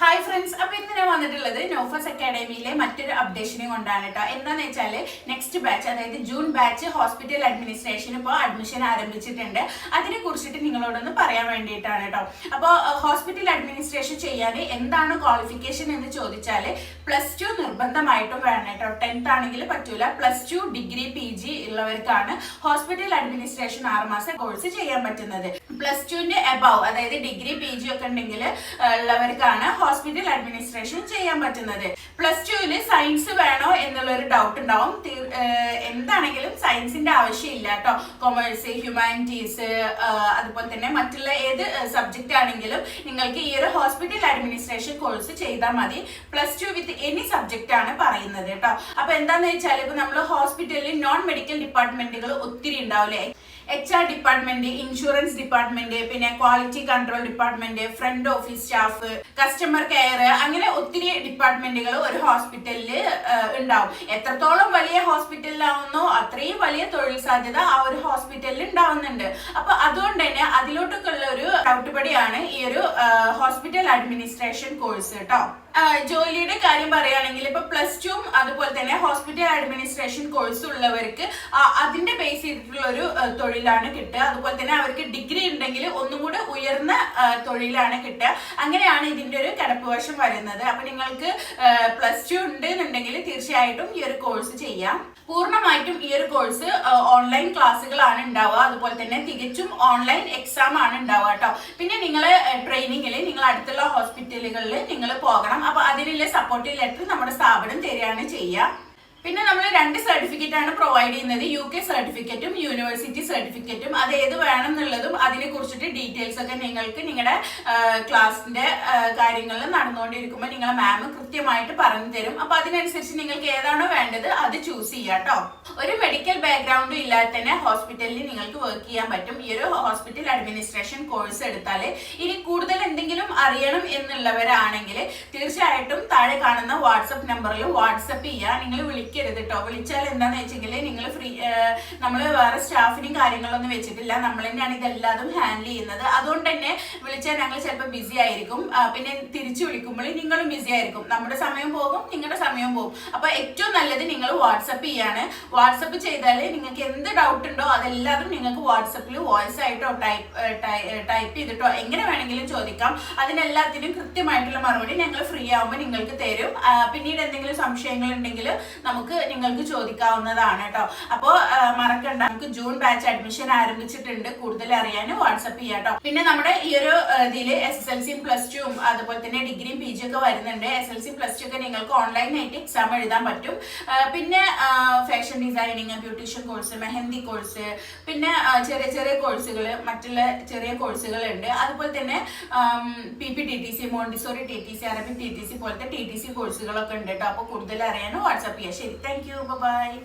Hi friends അപ്പൊ ഇന്ന് ഞാൻ വന്നിട്ടുള്ളത് നോഫസ് അക്കാഡമിയിലെ മറ്റൊരു അപ്ഡേഷനെ കൊണ്ടാണ് കേട്ടോ എന്താണെന്ന് വെച്ചാൽ നെക്സ്റ്റ് ബാച്ച് അതായത് ജൂൺ ബാച്ച് ഹോസ്പിറ്റൽ അഡ്മിനിസ്ട്രേഷൻ ഇപ്പോൾ അഡ്മിഷൻ ആരംഭിച്ചിട്ടുണ്ട്. അതിനെ കുറിച്ചിട്ട് നിങ്ങളോടൊന്ന് പറയാൻ വേണ്ടിയിട്ടാണ് കേട്ടോ അപ്പോൾ ഹോസ്പിറ്റൽ അഡ്മിനിസ്ട്രേഷൻ ചെയ്യാൻ എന്താണ് ക്വാളിഫിക്കേഷൻ എന്ന് ചോദിച്ചാൽ പ്ലസ് ടു നിർബന്ധമായിട്ടും വേണം കേട്ടോ ടെൻത്ത് ആണെങ്കിൽ പറ്റൂല. Plus two degree P G ഉള്ളവർക്കാണ് hospital administration ആറുമാസ കോഴ്സ് ചെയ്യാൻ പറ്റുന്നത്. പ്ലസ് ടുവിന്റെ എബവ് അതായത് ഡിഗ്രി പി ജി ഒക്കെ ഉണ്ടെങ്കിൽ ഉള്ളവർക്കാണ് ഹോസ്പിറ്റൽ അഡ്മിനിസ്ട്രേഷൻ ചെയ്യാൻ പറ്റുന്നത്. പ്ലസ് ടുവിൽ സയൻസ് വേണോ എന്നുള്ള ഒരു ഡൗട്ട് ഉണ്ടാവും എന്താണെങ്കിലും സയൻസിന്റെ ആവശ്യമില്ല കേട്ടോ. കൊമേഴ്സ് ഹ്യൂമാനിറ്റീസ് അതുപോലെ തന്നെ മറ്റുള്ള ഏത് സബ്ജക്റ്റ് ആണെങ്കിലും നിങ്ങൾക്ക് ഈ ഒരു ഹോസ്പിറ്റൽ അഡ്മിനിസ്ട്രേഷൻ കോഴ്സ് ചെയ്താൽ മതി. Plus two with any subject ആണ് പറയുന്നത് കേട്ടോ. അപ്പൊ എന്താന്ന് വെച്ചാൽ ഇപ്പൊ നമ്മൾ ഹോസ്പിറ്റലിൽ നോൺ മെഡിക്കൽ ഡിപ്പാർട്ട്മെന്റുകൾ ഒത്തിരി ഉണ്ടാവില്ലേ? H R department insurance department പിന്നെ quality control department front office staff customer care അങ്ങനെ ഒത്തിരി ഡിപ്പാർട്ട്മെന്റുകൾ ഒരു ഹോസ്പിറ്റലിൽ ഉണ്ടാവും. എത്രത്തോളം വലിയ ഹോസ്പിറ്റലിലാവുന്നോ അത്രയും വലിയ തൊഴിൽ സാധ്യത ആ ഒരു ഹോസ്പിറ്റലിൽ ഉണ്ടാവുന്നുണ്ട്. അപ്പൊ അതുകൊണ്ട് തന്നെ അതിലോട്ടൊക്കെ ഉള്ള ഒരു ചവിട്ടുപടിയാണ് ഈ ഒരു ഹോസ്പിറ്റൽ അഡ്മിനിസ്ട്രേഷൻ കോഴ്സ് കേട്ടോ ജോലിയുടെ കാര്യം പറയുകയാണെങ്കിൽ ഇപ്പൊ പ്ലസ് ടുവും അതുപോലെ തന്നെ ഹോസ്പിറ്റൽ അഡ്മിനിസ്ട്രേഷൻ കോഴ്സ് ഉള്ളവർക്ക് അതിന്റെ ബേസ് ചെയ്തിട്ടുള്ള ഒരു ആ, തൊഴിലാണ് കിട്ടുക. അതുപോലെ തന്നെ അവർക്ക് ഡിഗ്രി ഉണ്ടെങ്കിൽ ഒന്നും കൂടെ ഉയർന്ന തൊഴിലാണ് കിട്ടുക. അങ്ങനെയാണ് ഇതിന്റെ ഒരു കിടപ്പ് വശം വരുന്നത്. അപ്പൊ നിങ്ങൾക്ക് പ്ലസ് ടു ഉണ്ട് എന്നുണ്ടെങ്കിൽ തീർച്ചയായിട്ടും ഈ ഒരു കോഴ്സ് ചെയ്യാം. പൂർണമായിട്ടും ഈ ഒരു കോഴ്സ് ഓൺലൈൻ ക്ലാസ്സുകളാണ് ഉണ്ടാവുക. അതുപോലെ തന്നെ തികച്ചും ഓൺലൈൻ എക്സാം ആണ് ഉണ്ടാവുക കേട്ടോ. പിന്നെ നിങ്ങൾ ട്രെയിനിങ്ങിൽ നിങ്ങൾ അടുത്തുള്ള ഹോസ്പിറ്റലുകളിൽ നിങ്ങൾ പോകണം. അപ്പോൾ അതിനുള്ള സപ്പോർട്ട് ലെറ്റർ നമ്മുടെ സ്ഥാപനം തരികയാണ് ചെയ്യുക. പിന്നെ നമ്മൾ രണ്ട് സർട്ടിഫിക്കറ്റ് ആണ് പ്രൊവൈഡ് ചെയ്യുന്നത്. യു കെ സർട്ടിഫിക്കറ്റും യൂണിവേഴ്സിറ്റി സർട്ടിഫിക്കറ്റും അത് ഏത് വേണം എന്നുള്ളതും അതിനെ കുറിച്ചിട്ട് ഡീറ്റെയിൽസ് ഒക്കെ നിങ്ങൾക്ക് നിങ്ങളുടെ ക്ലാസിന്റെ കാര്യങ്ങളിൽ നടന്നുകൊണ്ടിരിക്കുമ്പോൾ നിങ്ങളെ മാം കൃത്യമായിട്ട് പറഞ്ഞു തരും. അപ്പൊ അതിനനുസരിച്ച് നിങ്ങൾക്ക് ഏതാണോ വേണ്ടത് അത് ചൂസ് ചെയ്യാം കേട്ടോ ഒരു മെഡിക്കൽ ബാക്ക്ഗ്രൗണ്ടും ഇല്ലാതെ തന്നെ ഹോസ്പിറ്റലിൽ നിങ്ങൾക്ക് വർക്ക് ചെയ്യാൻ പറ്റും. ഈ ഒരു ഹോസ്പിറ്റൽ അഡ്മിനിസ്ട്രേഷൻ കോഴ്സ് എടുത്താൽ ഇനി കൂടുതൽ എന്തെങ്കിലും അറിയണം എന്നുള്ളവരാണെങ്കിൽ തീർച്ചയായിട്ടും താഴെ കാണുന്ന വാട്സപ്പ് നമ്പറിൽ വാട്സപ്പ് ചെയ്യുക നിങ്ങൾ വിളിക്കരുത് കേട്ടോ വിളിച്ചാൽ എന്താന്ന് വെച്ചെങ്കിൽ നിങ്ങൾ ഫ്രീ നമ്മൾ വേറെ സ്റ്റാഫിനും കാര്യങ്ങളൊന്നും വെച്ചിട്ടില്ല. നമ്മൾ തന്നെയാണ് ഇതെല്ലാതും ഹാൻഡിൽ ചെയ്യുന്നത്. അതുകൊണ്ട് തന്നെ വിളിച്ചാൽ ഞങ്ങൾ ചിലപ്പോൾ ബിസി ആയിരിക്കും. പിന്നെ തിരിച്ചു വിളിക്കുമ്പോൾ നിങ്ങളും ബിസി ആയിരിക്കും. നമ്മുടെ സമയം പോകും നിങ്ങളുടെ സമയം പോകും. അപ്പൊ ഏറ്റവും നല്ലത് നിങ്ങൾ വാട്സപ്പ് ചെയ്യാണ്. വാട്സപ്പ് ചെയ്താൽ നിങ്ങൾക്ക് എന്ത് ഡൗട്ട് ഉണ്ടോ അതെല്ലാതും നിങ്ങൾക്ക് വാട്സപ്പിൽ വോയിസ് ആയിട്ടോ ടൈപ്പ് ടൈപ്പ് ചെയ്തിട്ടോ എങ്ങനെ വേണമെങ്കിലും ചോദിക്കാം. അതിനെല്ലാത്തിനും കൃത്യമായിട്ടുള്ള മറുപടി ഞങ്ങൾ ഫ്രീ ആവുമ്പോൾ നിങ്ങൾക്ക് തരും. പിന്നീട് എന്തെങ്കിലും സംശയങ്ങൾ ഉണ്ടെങ്കിൽ നമുക്ക് നിങ്ങൾക്ക് ചോദിക്കാവുന്നതാണ് കേട്ടോ. അപ്പോ മറക്കണ്ട. നമുക്ക് ജൂൺ ബാച്ച് അഡ്മിഷൻ ആരംഭിച്ചിട്ടുണ്ട്. കൂടുതൽ അറിയാൻ വാട്സപ്പ് ചെയ്യാം കേട്ടോ. പിന്നെ നമ്മുടെ ഈ ഒരു ഇതിൽ എസ് എസ് എൽ സിയും പ്ലസ് ടുവും അതുപോലെ തന്നെ ഡിഗ്രിയും പി ജി ഒക്കെ വരുന്നുണ്ട്. S L C plus two ഒക്കെ നിങ്ങൾക്ക് ഓൺലൈൻ ഓൺലൈനായിട്ട് എക്സാം എഴുതാൻ പറ്റും. പിന്നെ fashion designing beautician course mehndi course പിന്നെ ചെറിയ ചെറിയ കോഴ്സുകൾ മറ്റുള്ള ചെറിയ കോഴ്സുകൾ ഉണ്ട്. അതുപോലെ തന്നെ P P T T C Montessori T T C Arabic T T C പോലത്തെ ടി ടി സി കോഴ്സുകളൊക്കെ ഉണ്ട് കേട്ടോ. അപ്പോൾ കൂടുതൽ അറിയാനും വാട്സ്ആപ്പ് ചെയ്യാം. ശരി. Thank you. Bye-bye.